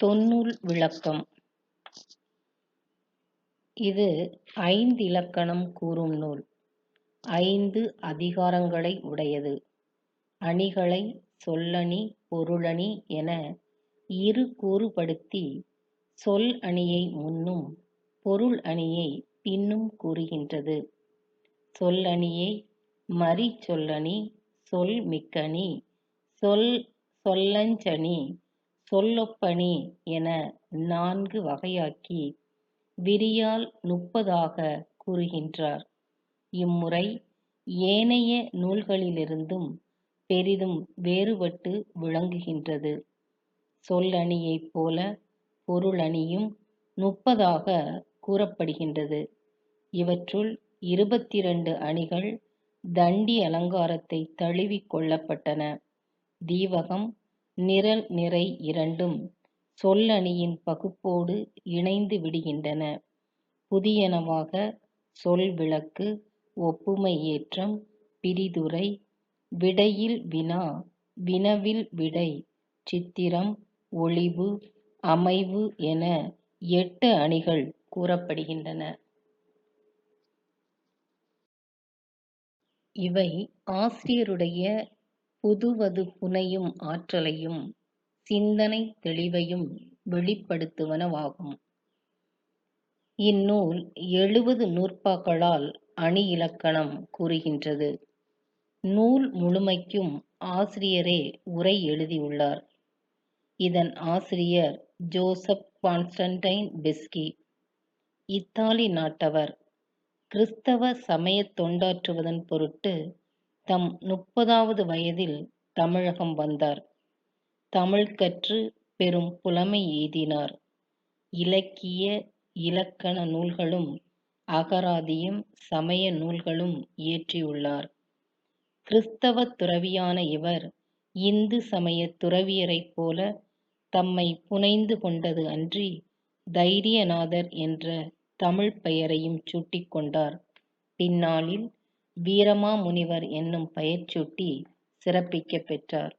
தொன்னூல் விளக்கம் இது ஐந்திலக்கணம் கூறும் நூல். ஐந்து அதிகாரங்களை உடையது. அணிகளை சொல்லணி பொருளணி என இரு கூறுபடுத்தி சொல் அணியை முன்னும் பொருள் அணியை பின்னும் கூறுகின்றது. சொல் அணியை மறி சொல்லணி சொல் மிக்கணி சொல் சொல்லஞ்சணி சொல்லொப்பணி என நான்கு வகையாக்கி விரியால் முப்பதாகக் கூறுகின்றார். இம்முறை ஏனைய நூல்களிலிருந்தும் பெரிதும் வேறுபட்டு விளங்குகின்றது. சொல் அணியைப் போல பொருளணியும் முப்பதாகக் கூறப்படுகின்றது. இவற்றுள் இருபத்திரண்டு அணிகள் தண்டி அலங்காரத்தைத் தழுவிக் கொள்ளப்பட்டன. தீவகம் நிரல் நிறை இரண்டும் சொல் அணியின் பகுப்போடு இணைந்து விடுகின்றன. புதியனவாக சொல் விளக்கு ஒப்புமை ஏற்றம் பிறிதுரை விடையில் வினா வினவில் விடை சித்திரம் ஒளிவு அமைவு என எட்டு அணிகள் கூறப்படுகின்றன. இவை ஆசிரியருடைய புதுவது புனையும் ஆற்றலையும் சிந்தனைத் தெளிவையும் வெளிப்படுத்துவனவாகும். இந்நூல் எழுபது நூற்பாக்களால் அணி இலக்கணம் கூறுகின்றது. நூல் முழுமைக்கும் ஆசிரியரே உரை எழுதியுள்ளார். இதன் ஆசிரியர் ஜோசப் கான்ஸ்டன்டைன் பெஸ்கி. இத்தாலி நாட்டவர். கிறிஸ்தவ சமயத் தொண்டாற்றுவதன் பொருட்டு தம் முப்பதாவது வயதில் தமிழகம் வந்தார். தமிழ் கற்று பெரும் புலமை எய்தினார். இலக்கிய இலக்கண நூல்களும் அகராதியும் சமய நூல்களும் இயற்றியுள்ளார். கிறிஸ்தவ துறவியான இவர் இந்து சமயத் துறவியரைப் போல தம்மை புனைந்து கொண்டது அன்றி தைரியநாதர் என்ற தமிழ் பெயரையும் சூட்டிக்கொண்டார் பின்னாளில் வீரமாமுனிவர் என்னும் பெயர் சூட்டிச் சிறப்பிக்கப் பெற்றார்.